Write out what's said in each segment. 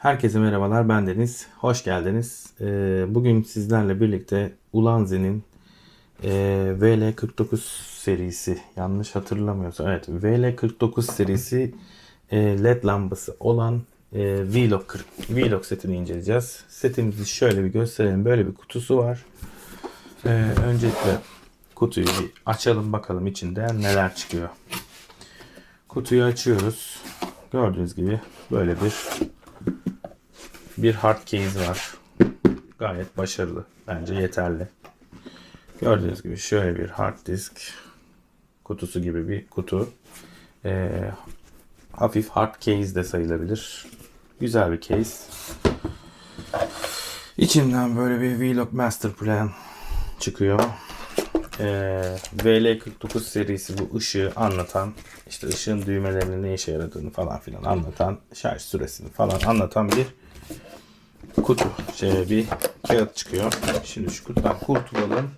Herkese merhabalar, ben Deniz. Hoş geldiniz. Ee, bugün sizlerle birlikte Ulanzi'nin e, VL49 serisi, yanlış hatırlamıyorsam, evet VL49 serisi e, LED lambası olan e, Vlog, 40 Vlog setini inceleyeceğiz. Setimizi şöyle bir gösterelim. Böyle bir kutusu var. Öncelikle kutuyu bir açalım bakalım içinde neler çıkıyor. Kutuyu açıyoruz. Gördüğünüz gibi böyle bir bir hard case var. Gayet başarılı. Bence yeterli. Gördüğünüz gibi şöyle bir hard disk kutusu gibi bir kutu. Ee, hafif hard case de sayılabilir. Güzel bir case. İçinden böyle bir Vlog Master Plan çıkıyor. Ee, VL49 serisi bu ışığı anlatan, işte ışığın düğmelerinin ne işe yaradığını falan filan anlatan, şarj süresini falan anlatan bir kutu, şey, bir kağıt çıkıyor. Şimdi şu kutudan kurtulalım.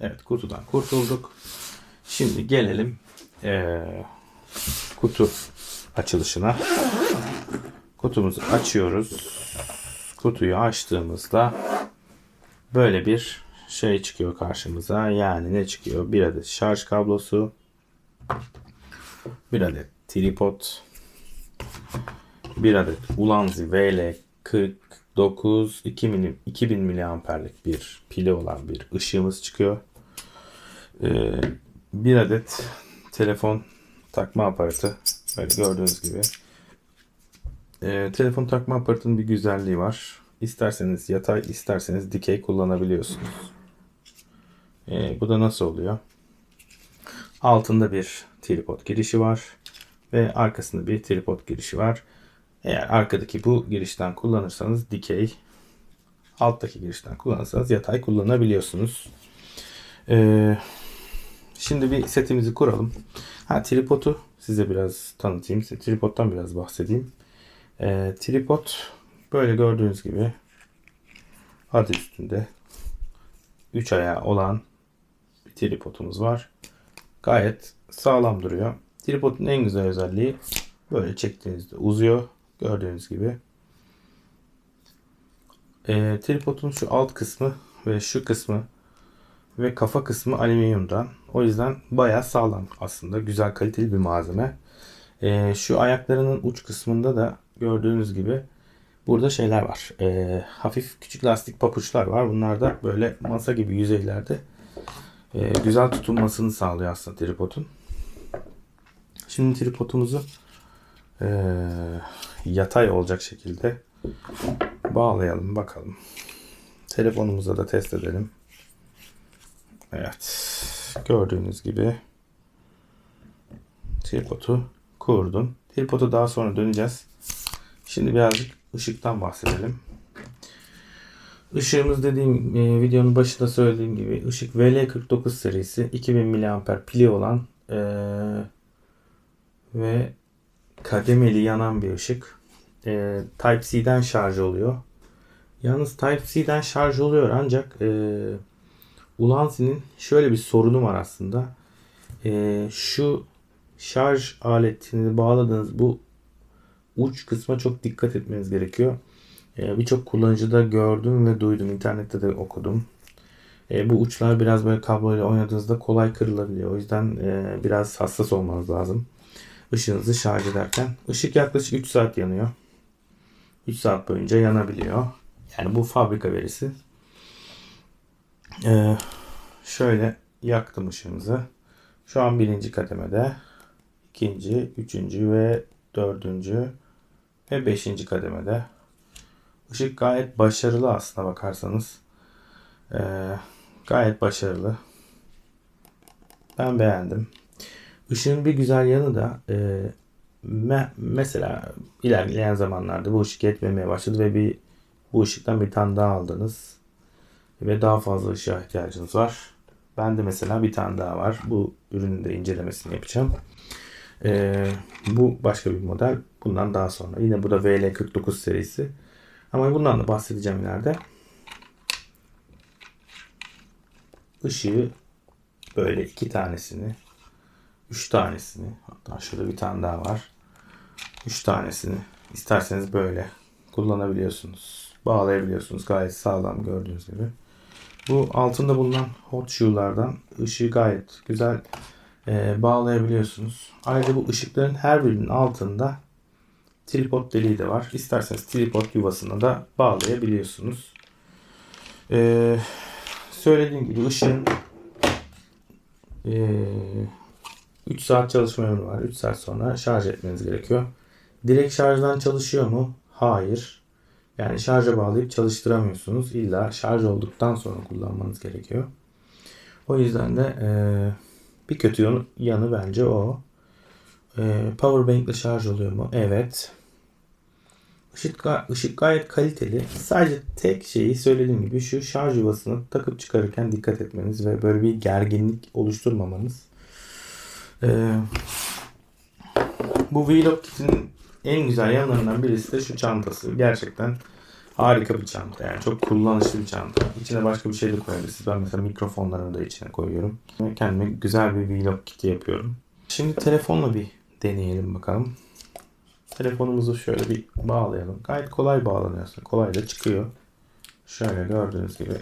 Evet kutudan kurtulduk. Şimdi gelelim ee, kutu açılışına. Kutumuzu açıyoruz. Kutuyu açtığımızda böyle bir şey çıkıyor karşımıza. Yani ne çıkıyor? Bir adet şarj kablosu, bir adet tripod, bir adet Ulanzi VL 49 2000, 2000 miliamperlik bir pili olan bir ışığımız çıkıyor. Ee, bir adet telefon takma aparatı. Böyle gördüğünüz gibi. Ee, telefon takma aparatının bir güzelliği var. İsterseniz yatay, isterseniz dikey kullanabiliyorsunuz. Ee, bu da nasıl oluyor? Altında bir tripod girişi var ve arkasında bir tripod girişi var. Eğer arkadaki bu girişten kullanırsanız dikey, alttaki girişten kullanırsanız yatay kullanabiliyorsunuz. Ee, şimdi bir setimizi kuralım. Ha tripodu size biraz tanıtayım. Size tripoddan biraz bahsedeyim. Ee, tripod böyle gördüğünüz gibi adı üstünde 3 ayağı olan bir tripodumuz var. Gayet sağlam duruyor. Tripodun en güzel özelliği böyle çektiğinizde uzuyor. Gördüğünüz gibi. E, tripodun şu alt kısmı ve şu kısmı ve kafa kısmı alüminyumdan. O yüzden bayağı sağlam aslında. Güzel kaliteli bir malzeme. E, şu ayaklarının uç kısmında da gördüğünüz gibi burada şeyler var. E, hafif küçük lastik papuçlar var. Bunlar da böyle masa gibi yüzeylerde e, güzel tutunmasını sağlıyor aslında tripodun. Şimdi tripodumuzu e, yatay olacak şekilde bağlayalım bakalım. Telefonumuza da test edelim. Evet. Gördüğünüz gibi tripodu kurdum. Tripodu daha sonra döneceğiz. Şimdi birazcık ışıktan bahsedelim. Işığımız dediğim e, videonun başında söylediğim gibi ışık VL49 serisi 2000 mAh pili olan e, ve kademeli yanan bir ışık. E, Type-C'den şarj oluyor. Yalnız Type-C'den şarj oluyor ancak e, Ulanzi'nin şöyle bir sorunu var aslında. E, şu şarj aletini bağladığınız bu uç kısma çok dikkat etmeniz gerekiyor. E, Birçok kullanıcıda gördüm ve duydum. internette de okudum. E, bu uçlar biraz böyle kabloyla oynadığınızda kolay kırılabiliyor. O yüzden e, biraz hassas olmanız lazım ışığınızı şarj ederken. Işık yaklaşık 3 saat yanıyor. 3 saat boyunca yanabiliyor. Yani bu fabrika verisi. Ee, şöyle yaktım ışığımızı. Şu an birinci kademede. ikinci, üçüncü ve dördüncü ve beşinci kademede. Işık gayet başarılı aslına bakarsanız. Ee, gayet başarılı. Ben beğendim. Işığın bir güzel yanı da e, me, mesela ilerleyen zamanlarda bu ışık yetmemeye başladı ve bir bu ışıktan bir tane daha aldınız ve daha fazla ışığa ihtiyacınız var. Ben de mesela bir tane daha var. Bu ürünün de incelemesini yapacağım. Ee, bu başka bir model. Bundan daha sonra. Yine bu da VL49 serisi. Ama bundan da bahsedeceğim ileride. Işığı böyle iki tanesini 3 tanesini hatta şurada bir tane daha var. 3 tanesini isterseniz böyle kullanabiliyorsunuz. Bağlayabiliyorsunuz. Gayet sağlam gördüğünüz gibi. Bu altında bulunan hot shoe'lardan ışığı gayet güzel e, bağlayabiliyorsunuz. Ayrıca bu ışıkların her birinin altında tripod deliği de var. İsterseniz tripod yuvasına da bağlayabiliyorsunuz. E, söylediğim gibi ışığın e, 3 saat çalışma ömrü var. 3 saat sonra şarj etmeniz gerekiyor. Direkt şarjdan çalışıyor mu? Hayır. Yani şarja bağlayıp çalıştıramıyorsunuz. İlla şarj olduktan sonra kullanmanız gerekiyor. O yüzden de e, bir kötü yanı, bence o. E, Powerbank ile şarj oluyor mu? Evet. Işık, ışık gayet kaliteli. Sadece tek şeyi söylediğim gibi şu şarj yuvasını takıp çıkarırken dikkat etmeniz ve böyle bir gerginlik oluşturmamanız. E, bu Vlog kitinin en güzel yanlarından birisi de şu çantası. Gerçekten harika bir çanta. Yani çok kullanışlı bir çanta. İçine başka bir şey de koyabilirsiniz. Ben mesela mikrofonlarımı da içine koyuyorum. Kendime güzel bir vlog kiti yapıyorum. Şimdi telefonla bir deneyelim bakalım. Telefonumuzu şöyle bir bağlayalım. Gayet kolay bağlanıyor aslında. Kolay da çıkıyor. Şöyle gördüğünüz gibi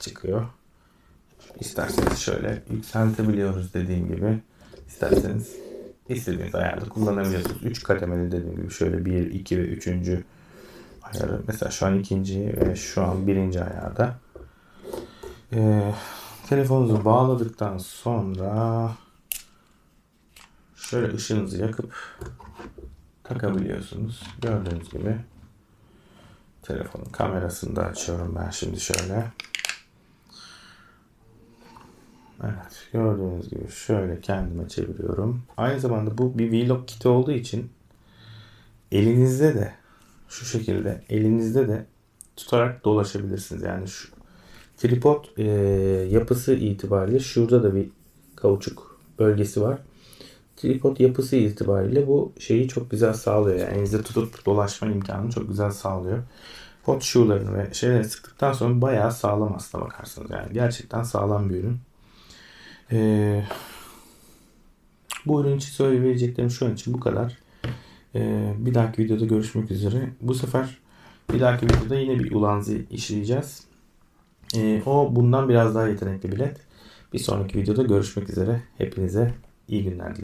çıkıyor. İsterseniz şöyle yükseltebiliyoruz dediğim gibi. İsterseniz istediğiniz ayarda kullanabiliyorsunuz. 3 kademeli dediğim gibi şöyle 1, 2 ve 3. ayarı. Mesela şu an ikinci ve şu an birinci ayarda. Ee, telefonunuzu bağladıktan sonra şöyle ışığınızı yakıp takabiliyorsunuz. Gördüğünüz gibi telefonun kamerasını da açıyorum ben şimdi şöyle. Evet gördüğünüz gibi şöyle kendime çeviriyorum. Aynı zamanda bu bir vlog kiti olduğu için elinizde de şu şekilde elinizde de tutarak dolaşabilirsiniz. Yani şu tripod e, yapısı itibariyle şurada da bir kauçuk bölgesi var. Tripod yapısı itibariyle bu şeyi çok güzel sağlıyor. Yani elinizde tutup dolaşma imkanını çok güzel sağlıyor. Hot shoe'larını ve şeyleri sıktıktan sonra bayağı sağlam aslına bakarsanız. Yani gerçekten sağlam bir ürün. Ee, bu ürün için söyleyebileceklerim şu an için bu kadar. Ee, bir dahaki videoda görüşmek üzere. Bu sefer bir dahaki videoda yine bir Ulanzi işleyeceğiz. Ee, o bundan biraz daha yetenekli bilet. Bir sonraki videoda görüşmek üzere. Hepinize iyi günler dilerim.